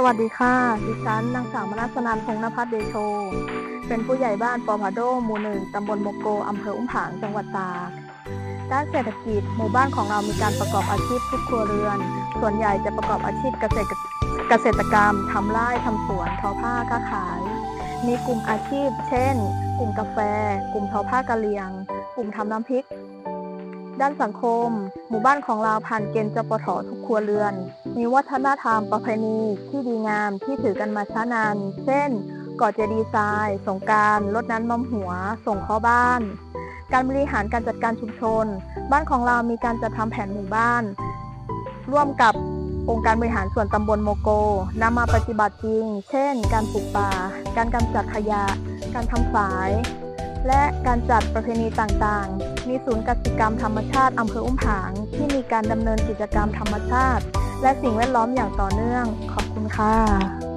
สวัสดีค่ะ ดิฉันนางสาวมนัสนันพงนภัสเดโช เป็นผู้ใหญ่บ้านปอพาโดหมู่หนึ่งตำบลโมโกอำเภออุ้มผาง จังหวัดตากด้านเศรษฐกิจหมู่บ้านของเรามีการประกอบอาชีพทุกครัวเรือน ส่วนใหญ่จะประกอบอาชีพเกษตรเกษตรกรรมทำไร่ทำสวนทอผ้าค้าขาย มีกลุ่มอาชีพ เช่น กลุ่มกาแฟ กลุ่มทอผ้ากะเหรี่ยง กลุ่มทำน้ำพริก ด้านสังคม หมู่บ้านของเราผ่านเกณฑ์จปททุกครัวเรือน มีวัฒนธรรมประเพณีที่ดีงามที่ถือกันมาช้านาน เช่น ก่อเจดีย์ทราย สงการลดน้ำมำหัว ส่งเข้าบ้าน การบริหารการจัดการชุมชน บ้านของเรามีการจัดทำแผนหมู่บ้าน ร่วมกับองค์การบริหารส่วนตำบลโมโกนำมาปฏิบัติจริง เช่น การปลูกป่า การกำจัดขยะ การทำฝาย และการจัดประเพณีต่างๆ มีศูนย์กสิกรรมธรรมชาติอำเภออุ้มผาง ที่มีการดำเนินกิจกรรมธรรมชาติ และสิ่งแวดล้อมอย่างต่อเนื่อง ขอบคุณค่ะ